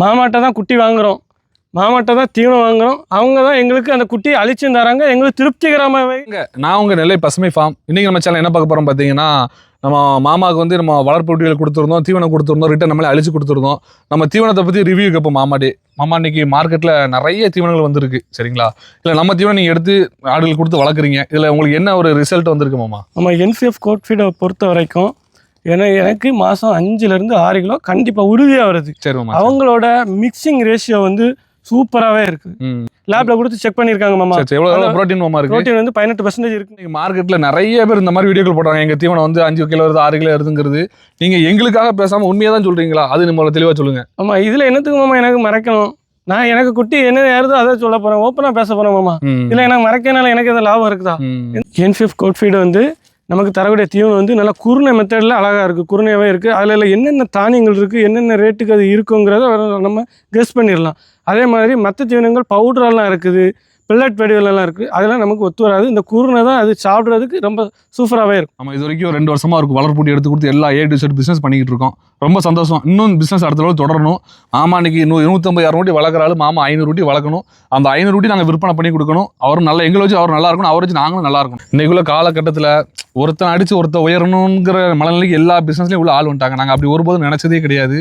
மாமாட்ட தான் குட்டி வாங்குறோம். மாமாட்ட தான் தீவனம் வாங்குறோம். அவங்க தான் எங்களுக்கு அந்த குட்டியை அழிச்சும் தராங்க. எங்களுக்கு திருப்திகரமாகவே நான் உங்க நெல்லை பசுமை ஃபார்ம் இன்னைக்கு நம்ம சேனல் என்ன பார்க்க போறோம் பார்த்தீங்கன்னா நம்ம மாமாவுக்கு வந்து நம்ம வளர்ப்பு குட்டிகள் கொடுத்துருந்தோம் தீவனம் கொடுத்துருந்தோம் ரிட்டன் நம்மளே அழிச்சு கொடுத்துருந்தோம். நம்ம தீவனத்தை பற்றி ரிவ்யூ கேட்போம் மாமாடே மாமா இன்னைக்கு மார்க்கெட்டில் நிறைய தீவனங்கள் வந்திருக்கு சரிங்களா? இல்லை நம்ம தீவனம் நீங்கள் எடுத்து ஆடுகள் கொடுத்து வளர்க்குறீங்க. இதில் உங்களுக்கு என்ன ஒரு ரிசல்ட் வந்திருக்கு மாமா? நம்ம என்சிஎஃப் கோட் ஃபீடை பொறுத்த வரைக்கும் ஏன்னா எனக்கு மாதம் அஞ்சுலேருந்து ஆறு கிலோ கண்டிப்பாக உறுதியாக வருது. அவங்களோட மிக்சிங் ரேஷியோ வந்து சூப்பராகவே இருக்குது லேப்ல கொடுத்து செக் பண்ணியிருக்காங்க மாமா. சரி சரி எவ்வளோ எவ்வளோ ப்ரோட்டீன் மாமா இருக்கு? ப்ரோட்டீன் வந்து பதினெட்டு பர்சன்டேஜ் இருக்கு. இன்னைக்கு மார்க்கெட்டில் நிறைய பேர் இந்த மாதிரி வீடியோக்கள் போடுறாங்க. எங்கள் தீவனம் வந்து அஞ்சு கிலோ வருது ஆறு கிலோ வருதுங்கிறது. நீங்கள் எங்களுக்காக பேசாமல் உண்மையாக தான் சொல்கிறீங்களா அது நம்மள தெளிவாக சொல்லுங்கள் ஆமா இதுல என்னத்துக்கு மாமா எனக்கு மறைக்கணும்? நான் எனக்கு குட்டி என்ன ஏறுதோ அதை சொல்ல போறேன். ஓப்பனாக பேச போறேன் மாமா. இதுல எனக்கு மறைக்கனால எனக்கு எதாவது லாபம் இருக்குதா? ம். என்ஃபிஃப் கோட் ஃபீடு வந்து நமக்கு தரக்கூடிய தீவனம் வந்து நல்லா குருணை மெத்தடில் அழகாக இருக்குது குருணையாகவே இருக்குது அதில் என்னென்ன தானியங்கள் இருக்குது என்னென்ன ரேட்டுக்கு அது இருக்குங்கிறத நம்ம கெஸ் பண்ணிடலாம். அதே மாதிரி மற்ற தீவனங்கள் பவுடரெல்லாம் இருக்குது பில்லட் வடிவிலெல்லாம் இருக்குது அதெல்லாம் நமக்கு ஒத்து வராது. இந்த குருனை தான் அது சாப்பிட்றதுக்கு ரொம்ப சூப்பராகவே இருக்கும். நம்ம இது வரைக்கும் ரெண்டு வருஷமாக இருக்கும் வளர்ப்பூட்டி எடுத்து கொடுத்து எல்லா ஏ டு செட் பிஸ்னஸ் பண்ணிக்கிட்டு இருக்கோம். ரொம்ப சந்தோஷம். இன்னும் பிசினஸ் அடுத்த அளவு தொடரணும். மாமா இன்னைக்கு நூ இருநூத்தம்பது இரநூட்டி வளர்க்குறாரு. மாமா ஐநூறு ரூட்டி வளர்க்கணும். அந்த ஐநூறு ரூட்டி நாங்கள் விற்பனை பண்ணி கொடுக்கணும். அவரும் நல்லா எங்களை வச்சு அவர் நல்லா இருக்கணும். அவரை வச்சு நாங்களும் நல்லா இருக்கணும். இன்றைக்குள்ள காலகட்டத்தில் ஒருத்தன் அடித்து ஒருத்தன் உயரணுங்கிற மனநிலைக்கு எல்லா பிஸ்னஸ்லையும் உள்ள ஆள் வந்துட்டாங்க. நாங்கள் அப்படி ஒருபோதும் நினச்சதே கிடையாது.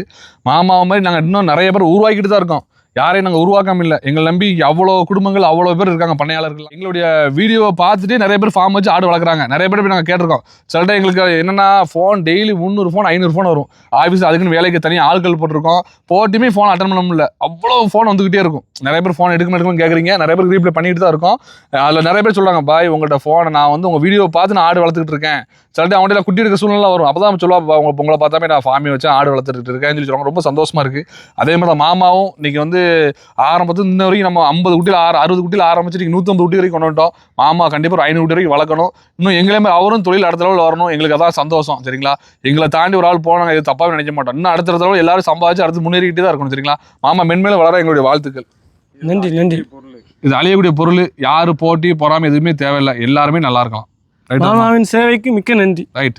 மாமாவை மாதிரி நாங்கள் இன்னும் நிறைய பேர் உருவாக்கிட்டு தான் இருக்கோம். யாரையும் நாங்கள் உருவாக்காம இல்லை. எங்களை நம்பி அவ்வளோ குடும்பங்கள் அவ்வளோ பேர் இருக்காங்க பண்ணையாளர்கள். எங்களுடைய வீடியோவை பார்த்துட்டு நிறைய பேர் ஃபார்ம் வச்சு ஆடு வளர்க்குறாங்க. நிறைய பேர் நாங்கள் கேட்டிருக்கோம். சில டைம் எங்களுக்கு என்னன்னா ஃபோன் டெய்லி முந்நூறு ஃபோன் ஐநூறு ஃபோன் வரும். ஆஃபீஸ் அதுக்குன்னு வேலைக்கு தனியாக ஆட்கள் போட்டிருக்கோம். போட்டுமே ஃபோன் அட்டன் பண்ண முடியல. அவ்வளோ ஃபோன் வந்துகிட்டே இருக்கும். நிறைய பேர் ஃபோன் எடுக்கணும் எடுக்கணும்னு கேட்குறீங்க நிறைய பேர் ரீப்ளை பண்ணிட்டு தான் இருக்கோம். அதில் நிறைய பேர் சொல்லுவாங்க பாய் உங்கள்கிட்ட ஃபோனை நான் வந்து உங்கள் வீடியோ பார்த்து நான் ஆடு வளர்த்துக்கிட்டு இருக்கேன். சில டைம் அவங்கள்ட்ட குட்டி எடுக்க சூழ்நிலை வரும். அப்போ தான் சொல்லுவா உங்களை உங்களை பார்த்தாமே நான் ஃபார்மே வச்சு ஆடு வளர்த்துட்டு இருக்கேன் சொல்லி சொல்லுவாங்க. ரொம்ப சந்தோஷமாக இருக்குது அதே மாதிரி தான் மாமாவும் இன்றைக்கி வந்து ஆரம்பத்து இன்ன வரைக்கும் நம்ம ஐம்பது குட்டியில் ஆறு அறுபது குட்டியில் ஆரம்பிச்சு இன்னைக்கு நூற்றம்பது குட்டி வரைக்கும் கொண்டு வந்துட்டோம் மாமா கண்டிப்பாக ஒரு ஐநூறு குட்டி வரைக்கும் வளர்க்கணும். இன்னும் எங்களே மாதிரி அவரும் தொழில் அடுத்த லெவலில் வரணும். எங்களுக்கு அதான் சந்தோஷம் சரிங்களா? எங்களை தாண்டி ஒரு ஆள் போனாங்க இது தப்பாக நினைக்க மாட்டோம். இன்னும் அடுத்த தடவை எல்லாரும் சம்பாதிச்சு அடுத்து முன்னேறிக்கிட்டே தான் இருக்கணும் சரிங்களா? மாமா மென்மேலும் வளர எங்களுடைய வாழ்த்துக்கள். நன்றி நன்றி. இது அழியக்கூடிய பொருள். யாரு போட்டி பொறாமை எதுவுமே தேவையில்லை. எல்லாருமே நல்லா இருக்கலாம். மாமாவின் சேவைக்கு மிக்க நன்றி. ரைட்